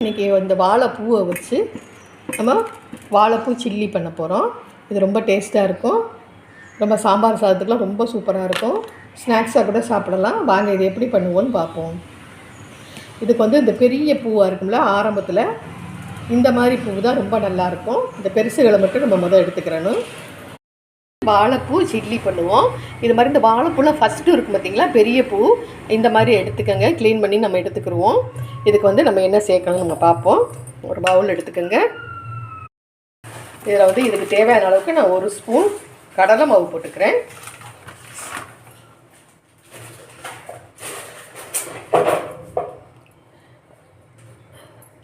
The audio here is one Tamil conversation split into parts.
இன்றைக்கி இந்த வாழைப்பூவை வச்சு நம்ம வாழைப்பூ சில்லி பண்ண போகிறோம் இது ரொம்ப டேஸ்ட்டாக இருக்கும். ரொம்ப சாம்பார் சாதத்துக்குலாம் ரொம்ப சூப்பராக இருக்கும். ஸ்நாக்ஸாக கூட சாப்பிடலாம். வாங்க இது எப்படி பண்ணுவோன்னு பார்ப்போம். இதுக்கு வந்து இந்த பெரிய பூவாக இருக்கும்ல ஆரம்பத்தில் இந்த மாதிரி பூ தான் ரொம்ப நல்லாயிருக்கும் இந்த பெருசுகளை மட்டும் நம்ம முதல் எடுத்துக்கிறணும். வாழைப்பூ சில்லி பண்ணுவோம். இது மாதிரி இந்த வாழைப்பூலாம் ஃபஸ்ட்டு இருக்கும் பார்த்தீங்களா பெரிய பூ. இந்த மாதிரி எடுத்துக்கோங்க. க்ளீன் பண்ணி நம்ம எடுத்துக்கிடுவோம் இதுக்கு வந்து நம்ம என்ன சேர்க்கணும்னு நம்ம பார்ப்போம். ஒரு பவுல் எடுத்துக்கோங்க. இதில் வந்து இதுக்கு தேவையான அளவுக்கு நான் ஒரு ஸ்பூன் கடலை மாவு போட்டுக்கிறேன்.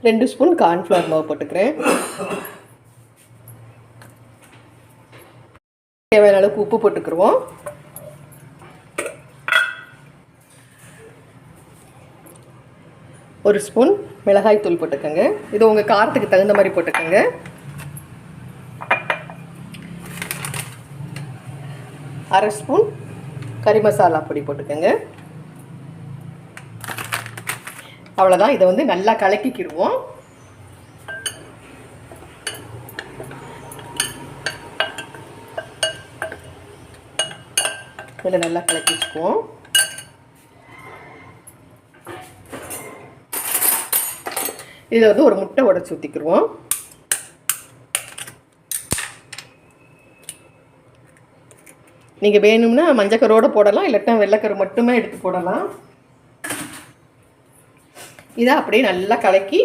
ரெண்டு ஸ்பூன் கார்ன்ஃப்ளவர் மாவு போட்டுக்கிறேன். தேவையான அளவுக்கு உப்பு போட்டுக்கிருவோம். ஒரு ஸ்பூன் மிளகாய் தூள் போட்டுக்கோங்க. இது உங்கள் காரத்துக்கு தகுந்த மாதிரி போட்டுக்கோங்க. அரை ஸ்பூன் கறி மசாலா பொடி போட்டுக்கோங்க. அவ்வளோதான் இதை வந்து நல்லா கலக்கிக்கிடுவோம் இதில் நல்லா கலக்கி வச்சுக்குவோம். இதில் வந்து ஒரு முட்டை உடச்சி ஊற்றிக்கிடுவோம் நீங்கள் வேணும்னா மஞ்சக்கரோடு போடலாம் இல்லாட்டா வெள்ளைக்கரு மட்டுமே எடுத்து போடலாம். இதை அப்படியே நல்லா கலக்கி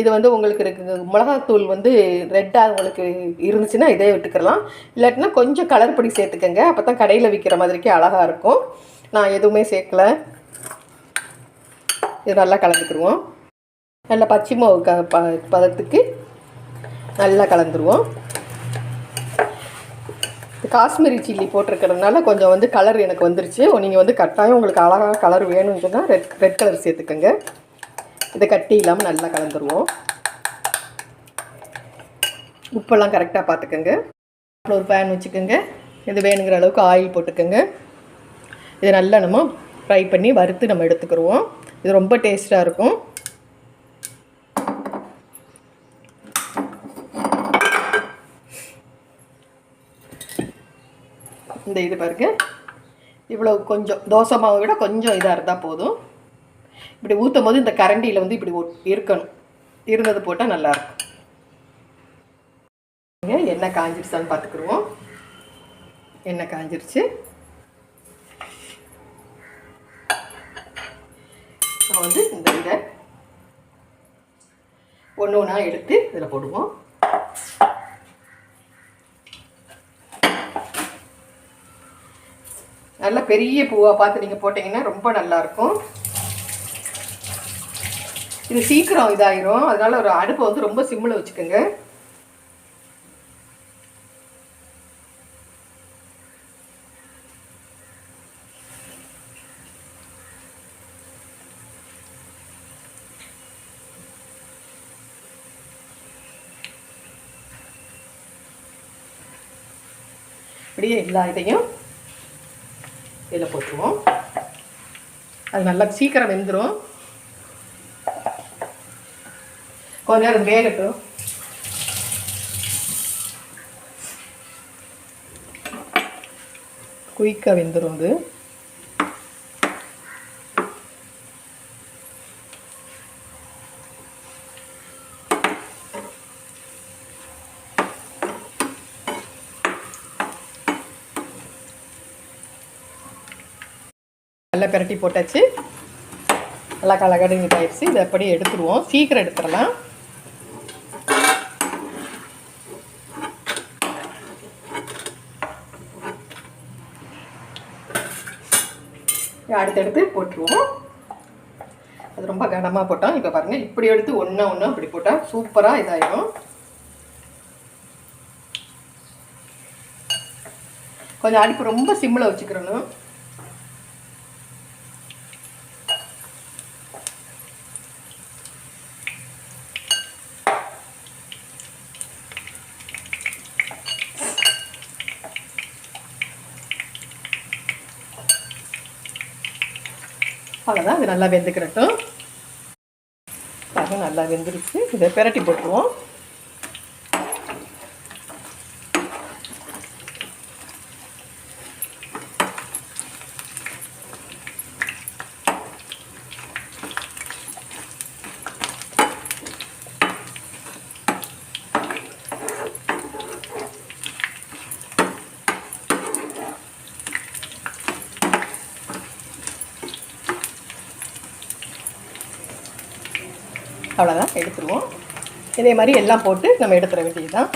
இது வந்து உங்களுக்கு இருக்குது மிளகாத்தூள் வந்து ரெட்டாக உங்களுக்கு இருந்துச்சுன்னா இதே விட்டுக்கலாம். இல்லாட்டினா கொஞ்சம் கலர் பொடி சேர்த்துக்கங்க. அப்போ தான் கடையில் விற்கிற மாதிரிக்கு அழகாக இருக்கும். நான் எதுவுமே சேர்க்கல. இது நல்லா கலந்துக்கிடுவோம் நல்லா பச்சை மாவு க ப பதத்துக்கு நல்லா கலந்துருவோம். காஷ்மீரி சில்லி போட்டிருக்கிறதுனால கொஞ்சம் வந்து கலர் எனக்கு வந்துருச்சு. நீங்கள் வந்து கட்டாயம் உங்களுக்கு அழகாக கலர் வேணும்னு சொன்னால் ரெட் ரெட் கலர் சேர்த்துக்கோங்க. இதை கட்டி இல்லாமல் நல்லா கலந்துருவோம். உப்பெல்லாம் கரெக்டாக பார்த்துக்கோங்க அப்புறம் ஒரு பேன் வச்சுக்கோங்க. இது வேணுங்கிற அளவுக்கு ஆயில் போட்டுக்கோங்க. இதை நல்லா நம்ம ஃப்ரை பண்ணி வறுத்து நம்ம எடுத்துக்கிடுவோம் இது ரொம்ப டேஸ்ட்டாக இருக்கும். இந்த இது பாருங்க. இவ்வளோ கொஞ்சம் தோசை மாவை விட கொஞ்சம் இதாக இருந்தால் போதும். இப்படி ஊற்றும் போது இந்த கரண்டியில் வந்து இப்படி இருக்கணும். இருந்தது போட்டால் நல்லாயிருக்கும் எண்ணெய் காஞ்சிருச்சான்னு பார்த்துக்குருவோம் எண்ணெய் காஞ்சிருச்சு? நான் வந்து இந்த இதை ஒன்று ஒன்றா எடுத்து இதில் போடுவோம். நல்ல பெரிய பூவாக பார்த்து நீங்கள் போட்டிங்கன்னா ரொம்ப நல்லாயிருக்கும் இது சீக்கிரம் இதாயிரும். அதனால ஒரு அடுப்பை வந்து ரொம்ப சிம்மில் வச்சுக்கோங்க. இப்படியே எல்லா இதையும் இதில் போட்டுருவோம். அது நல்லா சீக்கிரம் வெந்துடும் கொஞ்ச நேரம் வேகட்டும் குயிக்காக வெந்துடும் அது. நல்லா பிரட்டி போட்டாச்சு. நல்லா கலகடுங்க ஆயிடுச்சு இதை அப்படியே எடுத்துருவோம். சீக்கிரம் எடுத்துடலாம். அடுத்தடுத்து போட்டுருவோம். அது ரொம்ப கனமாக போட்டோம் இப்போ பாருங்கள் இப்படி எடுத்து ஒன்றா ஒன்றா இப்படி போட்டால் சூப்பராக இதாயிடும் கொஞ்சம் அடுப்பு ரொம்ப சிம்மில் வச்சுக்கிறணும். அவ்வளோதான் அது நல்லா வெந்துக்கிறட்டும் பாருங்கள் நல்லா வெந்துருச்சு. இதை பெரட்டி போட்டுருவோம். அவ்வளோதான் எடுத்துருவோம். இதே மாதிரி எல்லாம் போட்டு நம்ம எடுத்துட வேண்டியது தான்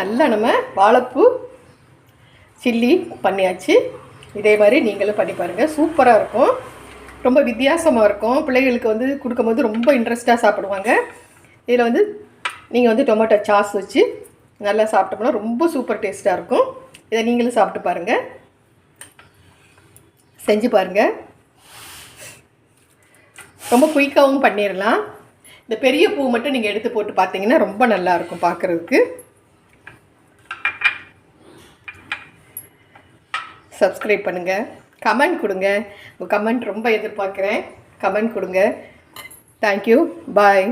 நல்லா நம்ம வாழைப்பூ சில்லி பண்ணியாச்சு. இதே மாதிரி நீங்களும் பண்ணி பாருங்கள் சூப்பராக இருக்கும். ரொம்ப வித்தியாசமாக இருக்கும். பிள்ளைகளுக்கு வந்து கொடுக்கும்போது ரொம்ப இன்ட்ரெஸ்ட்டாக சாப்பிடுவாங்க. இதில் வந்து நீங்கள் வந்து டொமேட்டோ சாஸ் வச்சு நல்லா சாப்பிட்டோம்னா ரொம்ப சூப்பர் டேஸ்ட்டாக இருக்கும். இதை நீங்களும் சாப்பிட்டு பாருங்கள் செஞ்சு பாருங்கள் ரொம்ப குயிக்காகவும் பண்ணிடலாம் இந்த பெரிய பூ மட்டும் நீங்கள் எடுத்து போட்டு பார்த்தீங்கன்னா ரொம்ப நல்லாயிருக்கும் பார்க்குறதுக்கு சப்ஸ்கிரைப் பண்ணுங்கள் கமெண்ட் கொடுங்க. உங்கள் கமெண்ட் ரொம்ப எதிர்பார்க்குறேன். கமெண்ட் கொடுங்க. Thank you bye